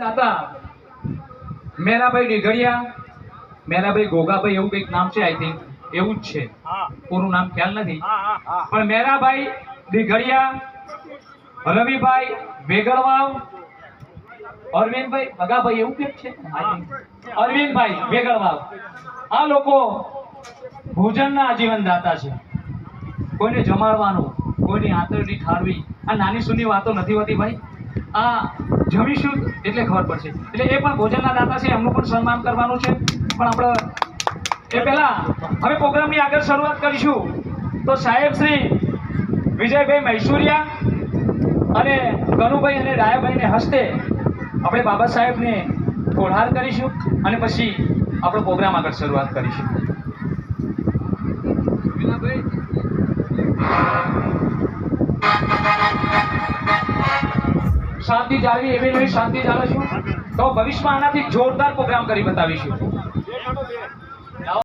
દાદા. મેરાભાઈ ડેઘડિયા મેરાભાઈ ગોગાભાઈ એવું કંઈક નામ છે આઈ થિંક એવું જ છે. પૂરું નામ ખ્યાલ નથી. પણ મેરાભાઈ ડીઘડિયા રવિભાઈ વેગળવાવ અરવિંદભાઈ ભગાભાઈ એવું કંઈક છે? અરવિંદભાઈ વેગળવાવ. આ લોકો ભોજનના આજીવન દાતા છે. કોઈને જમાડવાનું કોઈની આંતરડી ઠારવી. આ નાની સુની વાતો નથી હોતી ભાઈ. આ જમીશું એટલે ખબર પડશે. એટલે એ પણ ભોજનના દાતા છે, એમનું પણ સન્માન કરવાનું છે. પણ આપણે એ પહેલાં હવે પ્રોગ્રામની આગળ શરૂઆત કરીશું. તો સાહેબ શ્રી વિજયભાઈ મૈસુરિયા અને કનુભાઈ અને રાયાભાઈને હસ્તે આપણે બાબા સાહેબને કોઢાર કરીશું અને પછી આપણો પ્રોગ્રામ આગળ શરૂઆત કરીશું. શાંતિ જાળવી એવી નવી શાંતિ જાળવીશું. તો ભવિષ્યમાં આનાથી જોરદાર પ્રોગ્રામ કરી બતાવીશું.